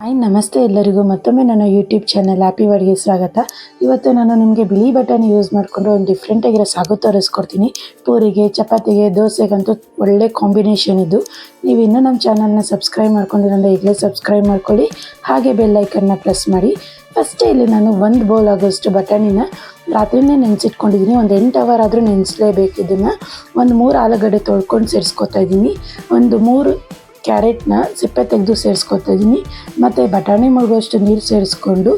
Hi, ನಮಸ್ತೆ ಎಲ್ಲರಿಗೂ. ಮತ್ತೊಮ್ಮೆ ನನ್ನ ಯೂಟ್ಯೂಬ್ ಚಾನಲ್ ಹ್ಯಾಪಿ ವರ್ಡ್ಗೆ ಸ್ವಾಗತ. ಇವತ್ತು ನಾನು ನಿಮಗೆ ಬಿಳಿ ಬಟನ್ ಯೂಸ್ ಮಾಡಿಕೊಂಡು ಒಂದು ಡಿಫ್ರೆಂಟಾಗಿರೋ ಸಾಗು ತೋರಿಸ್ಕೊಡ್ತೀನಿ. ಪೂರಿಗೆ, ಚಪಾತಿಗೆ, ದೋಸೆಗಂತೂ ಒಳ್ಳೆ ಕಾಂಬಿನೇಷನ್ ಇದು. ನೀವು ಇನ್ನೂ ನಮ್ಮ ಚಾನಲ್ನ ಸಬ್ಸ್ಕ್ರೈಬ್ ಮಾಡ್ಕೊಂಡಿರೋದ್ರೆ ಈಗಲೇ ಸಬ್ಸ್ಕ್ರೈಬ್ ಮಾಡ್ಕೊಳ್ಳಿ. ಹಾಗೆ ಬೆಲ್ ಐಕನ್ನ ಪ್ರೆಸ್ ಮಾಡಿ. ಫಸ್ಟೇ ಇಲ್ಲಿ ನಾನು ಒಂದು ಬೌಲ್ ಆಗೋಷ್ಟು ಬಟಾಣಿನ ರಾತ್ರಿನೇ ನೆನೆಸಿಟ್ಕೊಂಡಿದ್ದೀನಿ ಒಂದು ಎಂಟು ಅವರ್ ಆದರೂ ನೆನೆಸಲೇಬೇಕು ಇದನ್ನು ಒಂದು ಮೂರು ಆಲೂಗಡ್ಡೆ ತೊಳ್ಕೊಂಡು ಸೇರಿಸ್ಕೊತಾ ಇದ್ದೀನಿ. ಒಂದು ಮೂರು ಕ್ಯಾರೆಟ್ನ ಸಿಪ್ಪೆ ತೆಗೆದು ಸೇರಿಸ್ಕೊತಾ ಇದ್ದೀನಿ ಮತ್ತು ಬಟಾಣಿ ಮುಳುಗುವಷ್ಟು ನೀರು ಸೇರಿಸ್ಕೊಂಡು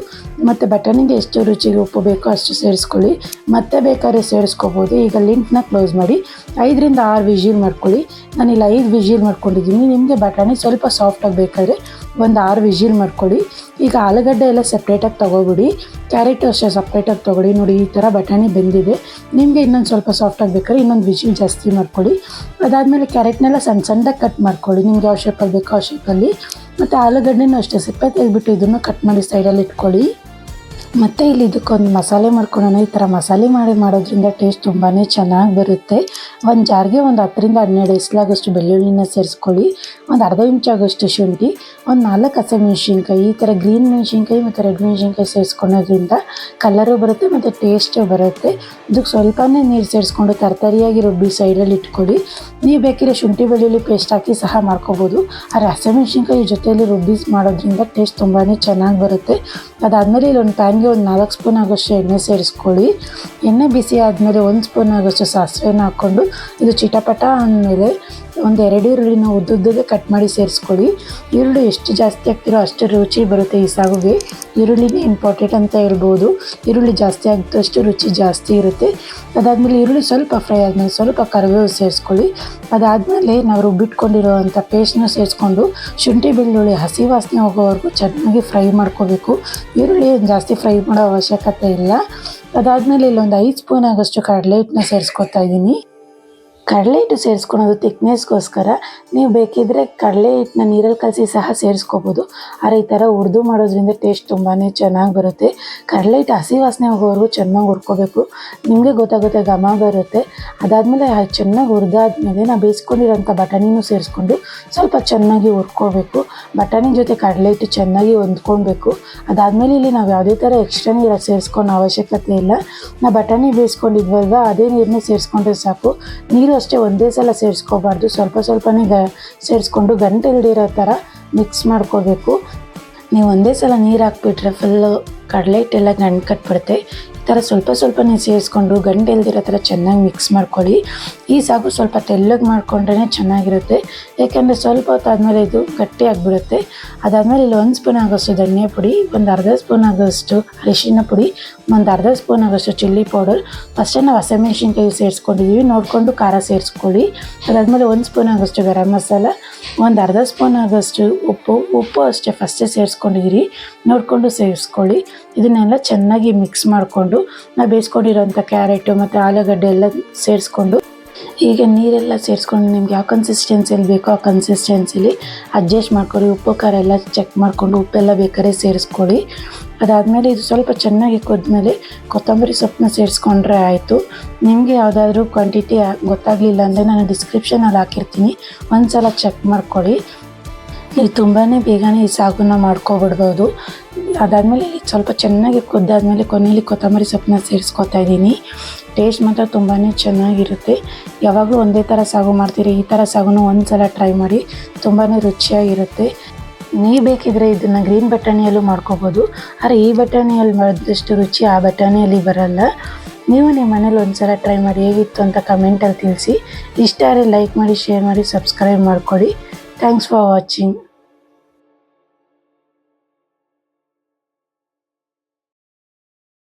ಮತ್ತು ಬಟಾಣಿಗೆ ಎಷ್ಟು ರುಚಿಗೆ ಉಪ್ಪು ಬೇಕೋ ಅಷ್ಟು ಸೇರಿಸ್ಕೊಳ್ಳಿ. ಮತ್ತೆ ಬೇಕಾದ್ರೆ ಸೇರಿಸ್ಕೋಬೋದು. ಈಗ ಲಿಂಕ್ನ ಕ್ಲೋಸ್ ಮಾಡಿ. ಐದರಿಂದ ಆರು ವಿಜಿಲ್ ಮಾಡ್ಕೊಳ್ಳಿ. ನಾನಿಲ್ಲಿ ಐದು ವಿಜಿಲ್ ಮಾಡ್ಕೊಂಡಿದ್ದೀನಿ. ನಿಮಗೆ ಬಟಾಣಿ ಸ್ವಲ್ಪ ಸಾಫ್ಟಾಗಿ ಬೇಕಾದ್ರೆ ಒಂದು ಆರು ವಿಜಿಲ್ ಮಾಡ್ಕೊಳ್ಳಿ. ಈಗ ಆಲೂಗಡ್ಡೆ ಎಲ್ಲ ಸಪ್ರೇಟಾಗಿ ತೊಗೊಬಿಡಿ ಕ್ಯಾರೆಟು ಅಷ್ಟೇ ಸಪ್ರೇಟಾಗಿ ತೊಗೊಳ್ಳಿ. ನೋಡಿ, ಈ ಥರ ಬಟಾಣಿ ಬೆಂದಿದೆ. ನಿಮಗೆ ಇನ್ನೊಂದು ಸ್ವಲ್ಪ ಸಾಫ್ಟಾಗಿ ಬೇಕಾದ್ರೆ ಇನ್ನೊಂದು ವಿಜಿಲ್ ಜಾಸ್ತಿ ಮಾಡ್ಕೊಳ್ಳಿ. ಅದಾದಮೇಲೆ ಕ್ಯಾರೆಟ್ನೆಲ್ಲ ಸಣ್ಣ ಸಣ್ಣದಾಗಿ ಕಟ್ ಮಾಡ್ಕೊಳ್ಳಿ. ನಿಮಗೆ ಯಾವ ಶೇಪಲ್ಲಿ ಬೇಕೋ ಆ ಶೇಪಲ್ಲಿ ಮತ್ತು ಆಲೂಗಡ್ಡೆನೂ ಅಷ್ಟೇ ಸಿಪ್ಪೆ ತೆಗೆದ್ಬಿಟ್ಟು ಇದನ್ನು ಕಟ್ ಮಾಡಿ ಸೈಡಲ್ಲಿ ಇಟ್ಕೊಳ್ಳಿ. ಮತ್ತು ಇಲ್ಲಿ ಇದಕ್ಕೊಂದು ಮಸಾಲೆ ಮಾಡ್ಕೊಳ್ಳೋಣ ಈ ಥರ ಮಸಾಲೆ ಮಾಡಿ ಮಾಡೋದ್ರಿಂದ ಟೇಸ್ಟ್ ತುಂಬಾ ಚೆನ್ನಾಗಿ ಬರುತ್ತೆ. ಒಂದು ಜಾರಿಗೆ ಒಂದು ಹತ್ತರಿಂದ ಹನ್ನೆರಡು ಇಸ್ಲಾಗಷ್ಟು ಬೆಳ್ಳುಳ್ಳಿನ ಸೇರಿಸ್ಕೊಳ್ಳಿ. ಒಂದು ಅರ್ಧ ಇಂಚಾಗೋಷ್ಟು ಶುಂಠಿ, ಒಂದು ನಾಲ್ಕು ಹಸಿಮೆಣ್ಸಿನ್ಕಾಯಿ. ಈ ಥರ ಗ್ರೀನ್ ಮೆಣಸಿನ್ಕಾಯಿ ಮತ್ತು ರೆಡ್ ಮೆಣಸಿನ್ಕಾಯಿ ಸೇರಿಸ್ಕೊಳೋದ್ರಿಂದ ಕಲರು ಬರುತ್ತೆ ಮತ್ತು ಟೇಸ್ಟು ಬರುತ್ತೆ. ಇದಕ್ಕೆ ಸ್ವಲ್ಪನೇ ನೀರು ಸೇರಿಸ್ಕೊಂಡು ತರತರಿಯಾಗಿ ರುಬ್ಬಿ ಸೈಡಲ್ಲಿ ಇಟ್ಕೊಳ್ಳಿ. ನೀವು ಬೇಕಿದ್ರೆ ಶುಂಠಿ ಬೆಳ್ಳುಳ್ಳಿ ಪೇಸ್ಟ್ ಹಾಕಿ ಸಹ ಮಾಡ್ಕೋಬೋದು. ಆದರೆ ಹಸಿಮೆಣ್ಸಿನ್ಕಾಯಿ ಜೊತೆಯಲ್ಲಿ ರುಬ್ಬಿ ಮಾಡೋದ್ರಿಂದ ಟೇಸ್ಟ್ ತುಂಬಾ ಚೆನ್ನಾಗಿ ಬರುತ್ತೆ. ಅದಾದಮೇಲೆ ಇಲ್ಲೊಂದು ಪ್ಯಾನ್ಗೆ ಒಂದು ನಾಲ್ಕು ಸ್ಪೂನ್ ಆಗೋಷ್ಟು ಎಣ್ಣೆ ಸೇರಿಸ್ಕೊಳ್ಳಿ. ಎಣ್ಣೆ ಬಿಸಿ ಆದಮೇಲೆ ಒಂದು ಸ್ಪೂನ್ ಆಗೋಷ್ಟು ಸಾಸಿವೆನ ಹಾಕ್ಕೊಂಡು ಇದು ಚಿಟಪಟ ಅಂದಮೇಲೆ ಒಂದು ಎರಡು ಈರುಳ್ಳಿನ ಉದ್ದುದ್ದಗೆ ಕಟ್ ಮಾಡಿ ಸೇರಿಸ್ಕೊಳ್ಳಿ. ಈರುಳ್ಳಿ ಎಷ್ಟು ಜಾಸ್ತಿ ಆಗ್ತಿರೋ ಅಷ್ಟು ರುಚಿ ಬರುತ್ತೆ ಈ ಸಾಗುಗೆ. ಈರುಳ್ಳಿನೇ ಇಂಪಾರ್ಟೆಂಟ್ ಅಂತ ಹೇಳ್ಬೋದು. ಈರುಳ್ಳಿ ಜಾಸ್ತಿ ಆಗಿದ್ದಷ್ಟು ರುಚಿ ಜಾಸ್ತಿ ಇರುತ್ತೆ. ಅದಾದಮೇಲೆ ಈರುಳ್ಳಿ ಸ್ವಲ್ಪ ಫ್ರೈ ಆದಮೇಲೆ ಸ್ವಲ್ಪ ಕರಿಬೇವು ಸೇರಿಸ್ಕೊಳ್ಳಿ. ಅದಾದಮೇಲೆ ನಾವು ರುಬ್ಬಿಟ್ಕೊಂಡಿರೋವಂಥ ಪೇಸ್ಟ್ನ ಸೇರಿಸ್ಕೊಂಡು ಶುಂಠಿ ಬೆಳ್ಳುಳ್ಳಿ, ಹಸಿ ವಾಸನೆ ಹೋಗೋವರೆಗೂ ಚೆನ್ನಾಗಿ ಫ್ರೈ ಮಾಡ್ಕೋಬೇಕು. ಈರುಳ್ಳಿ ಜಾಸ್ತಿ ಫ್ರೈ ಮಾಡೋ ಅವಶ್ಯಕತೆ ಇಲ್ಲ. ಅದಾದಮೇಲೆ ಇಲ್ಲೊಂದು ಐದು ಸ್ಪೂನ್ ಆಗೋಷ್ಟು ಕಡಲೆ ಹಿಟ್ಟನ್ನ ಸೇರಿಸ್ಕೊತಾ ಇದ್ದೀನಿ. ಕಡಲೆ ಹಿಟ್ಟು ಸೇರಿಸ್ಕೊಳೋದು ತಿಕ್ನೆಸ್ಗೋಸ್ಕರ ನೀವು ಬೇಕಿದ್ದರೆ ಕಡಲೆ ಹಿಟ್ಟನ್ನ ನೀರಲ್ಲಿ ಕಲಸಿ ಸಹ ಸೇರಿಸ್ಕೋಬೋದು. ಆದರೆ ಈ ಥರ ಉರ್ದು ಮಾಡೋದ್ರಿಂದ ಟೇಸ್ಟ್ ತುಂಬಾ ಚೆನ್ನಾಗಿ ಬರುತ್ತೆ. ಕಡಲೆ ಹಿಟ್ಟು ಹಸಿ ವಾಸನೆ ಹೋಗೋವರೆಗೂ ಚೆನ್ನಾಗಿ ಹುರ್ಕೋಬೇಕು. ನಿಮಗೆ ಗೊತ್ತಾಗುತ್ತೆ ಘಮ ಬರುತ್ತೆ. ಅದಾದಮೇಲೆ ಚೆನ್ನಾಗಿ ಹುರಿದಾದ್ಮೇಲೆ ನಾವು ಬೇಯಿಸ್ಕೊಂಡಿರೋಂಥ ಬಟಾಣಿನೂ ಸೇರಿಸ್ಕೊಂಡು ಸ್ವಲ್ಪ ಚೆನ್ನಾಗಿ ಹುರ್ಕೋಬೇಕು. ಬಟಾಣಿ ಜೊತೆ ಕಡಲೆ ಹಿಟ್ಟು ಚೆನ್ನಾಗಿ ಹೊಂದ್ಕೊಳ್ಬೇಕು. ಅದಾದಮೇಲೆ ಇಲ್ಲಿ ನಾವು ಯಾವುದೇ ಥರ ಎಕ್ಸ್ಟ್ರಾ ನೀರು ಸೇರಿಸ್ಕೊಳೋ ಅವಶ್ಯಕತೆ ಇಲ್ಲ. ನಾವು ಬಟಾಣಿ ಬೇಯಿಸ್ಕೊಂಡಿದ್ವಲ್ವ, ಅದೇ ನೀರನ್ನೇ ಸೇರಿಸ್ಕೊಂಡ್ರೆ ಸಾಕು. ನೀರು ಅಷ್ಟೇ ಒಂದೇ ಸಲ ಸೇರಿಸ್ಕೋಬಾರ್ದು. ಸ್ವಲ್ಪ ಸ್ವಲ್ಪನೇ ಗ ಸೇರಿಸ್ಕೊಂಡು ಗಂಟೆ ಹಿಡಿರೋ ಥರ ಮಿಕ್ಸ್ ಮಾಡ್ಕೋಬೇಕು. ನೀವು ಒಂದೇ ಸಲ ನೀರು ಹಾಕ್ಬಿಟ್ರೆ ಫುಲ್ಲು ಕಡಲೆ ಹಿಟ್ಟೆಲ್ಲ ಗಂಟು ಕಟ್ಬಿಡುತ್ತೆ. ಥರ ಸ್ವಲ್ಪ ಸ್ವಲ್ಪನೇ ಸೇರಿಸ್ಕೊಂಡು ಗಂಡು ಇಲ್ದಿರೋ ಥರ ಚೆನ್ನಾಗಿ ಮಿಕ್ಸ್ ಮಾಡ್ಕೊಳ್ಳಿ. ಈ ಸಾಗು ಸ್ವಲ್ಪ ತೆಳ್ಳಗೆ ಮಾಡಿಕೊಂಡ್ರೆ ಚೆನ್ನಾಗಿರುತ್ತೆ. ಯಾಕೆಂದರೆ ಸ್ವಲ್ಪ ಹೊತ್ತಾದಮೇಲೆ ಇದು ಗಟ್ಟಿ ಆಗಿಬಿಡುತ್ತೆ. ಅದಾದಮೇಲೆ ಇಲ್ಲಿ ಒಂದು ಸ್ಪೂನ್ ಆಗೋಷ್ಟು ಧನಿಯಾ ಪುಡಿ, ಒಂದು ಅರ್ಧ ಸ್ಪೂನ್ ಆಗೋಷ್ಟು ಅರಿಶಿನ ಪುಡಿ, ಒಂದು ಅರ್ಧ ಸ್ಪೂನ್ ಆಗೋಷ್ಟು ಚಿಲ್ಲಿ ಪೌಡರ್. ಫಸ್ಟೇ ನಾವು ಹಸಿಮೆಣ್ಸಿನ್ಕಾಯಿ ಸೇರಿಸ್ಕೊಂಡಿದ್ದೀವಿ ನೋಡಿಕೊಂಡು ಖಾರ ಸೇರಿಸ್ಕೊಳ್ಳಿ. ಅದಾದಮೇಲೆ ಒಂದು ಸ್ಪೂನ್ ಆಗೋಷ್ಟು ಗರಂ ಮಸಾಲ, ಒಂದು ಅರ್ಧ ಸ್ಪೂನ್ ಆಗೋಷ್ಟು ಉಪ್ಪು ಉಪ್ಪು ಅಷ್ಟೇ ಫಸ್ಟೇ ಸೇರಿಸ್ಕೊಂಡಿದ್ದೀರಿ ನೋಡಿಕೊಂಡು ಸೇರಿಸ್ಕೊಳ್ಳಿ. ಇದನ್ನೆಲ್ಲ ಚೆನ್ನಾಗಿ ಮಿಕ್ಸ್ ಮಾಡಿಕೊಂಡು ನಾವು ಬೇಯಿಸ್ಕೊಂಡಿರೋಂಥ ಕ್ಯಾರೆಟು ಮತ್ತು ಆಲೂಗಡ್ಡೆ ಎಲ್ಲ ಸೇರಿಸ್ಕೊಂಡು ಈಗ ನೀರೆಲ್ಲ ಸೇರಿಸ್ಕೊಂಡು ನಿಮ್ಗೆ ಯಾವ ಕನ್ಸಿಸ್ಟೆನ್ಸಿಯಲ್ಲಿ ಬೇಕೋ ಆ ಕನ್ಸಿಸ್ಟೆನ್ಸಿಲಿ ಅಡ್ಜಸ್ಟ್ ಮಾಡ್ಕೊಳ್ಳಿ. ಉಪ್ಪು, ಖಾರ ಎಲ್ಲ ಚೆಕ್ ಮಾಡಿಕೊಂಡು ಉಪ್ಪೆಲ್ಲ ಬೇಕಾದ್ರೆ ಸೇರಿಸ್ಕೊಳ್ಳಿ. ಅದಾದಮೇಲೆ ಇದು ಸ್ವಲ್ಪ ಚೆನ್ನಾಗಿ ಕುದ್ಮೇಲೆ ಕೊತ್ತಂಬರಿ ಸೊಪ್ಪನ್ನ ಸೇರಿಸ್ಕೊಂಡ್ರೆ ಆಯಿತು. ನಿಮಗೆ ಯಾವುದಾದ್ರೂ ಕ್ವಾಂಟಿಟಿ ಗೊತ್ತಾಗಲಿಲ್ಲ ಅಂದರೆ ನಾನು ಡಿಸ್ಕ್ರಿಪ್ಷನಲ್ಲಿ ಹಾಕಿರ್ತೀನಿ. ಒಂದು ಸಲ ಚೆಕ್ ಮಾಡ್ಕೊಳ್ಳಿ. ಇದು ತುಂಬಾ ಬೇಗನೆ ಈ ಸಾಗುನ ಮಾಡ್ಕೊಬಿಡ್ಬೋದು. ಅದಾದಮೇಲೆ ಸ್ವಲ್ಪ ಚೆನ್ನಾಗಿ ಕುದ್ದಾದಮೇಲೆ ಕೊನೆಯಲ್ಲಿ ಕೊತ್ತಂಬರಿ ಸೊಪ್ಪನ್ನ ಸೇರಿಸ್ಕೊತಾ ಇದ್ದೀನಿ. ಟೇಸ್ಟ್ ಮಾತ್ರ ತುಂಬಾ ಚೆನ್ನಾಗಿರುತ್ತೆ. ಯಾವಾಗಲೂ ಒಂದೇ ಥರ ಸಾಗು ಮಾಡ್ತೀರಿ, ಈ ಥರ ಸಾಗುನು ಒಂದು ಸಲ ಟ್ರೈ ಮಾಡಿ ತುಂಬಾ ರುಚಿಯಾಗಿರುತ್ತೆ. ನೀವು ಬೇಕಿದ್ರೆ ಇದನ್ನು ಗ್ರೀನ್ ಬಟಾಣಿಯಲ್ಲೂ ಮಾಡ್ಕೋಬೋದು. ಆದರೆ ಈ ಬಟಾಣಿಯಲ್ಲಿ ಮಾಡಿದಷ್ಟು ರುಚಿ ಆ ಬಟಾಣಿಯಲ್ಲಿ ಬರಲ್ಲ. ನೀವು ನಿಮ್ಮ ಮನೇಲಿ ಒಂದು ಸಲ ಟ್ರೈ ಮಾಡಿ ಹೇಗಿತ್ತು ಅಂತ ಕಮೆಂಟಲ್ಲಿ ತಿಳಿಸಿ. ಇಷ್ಟ ಲೈಕ್ ಮಾಡಿ ಶೇರ್ ಮಾಡಿ ಸಬ್ಸ್ಕ್ರೈಬ್ ಮಾಡಿಕೊಡಿ. Thanks for watching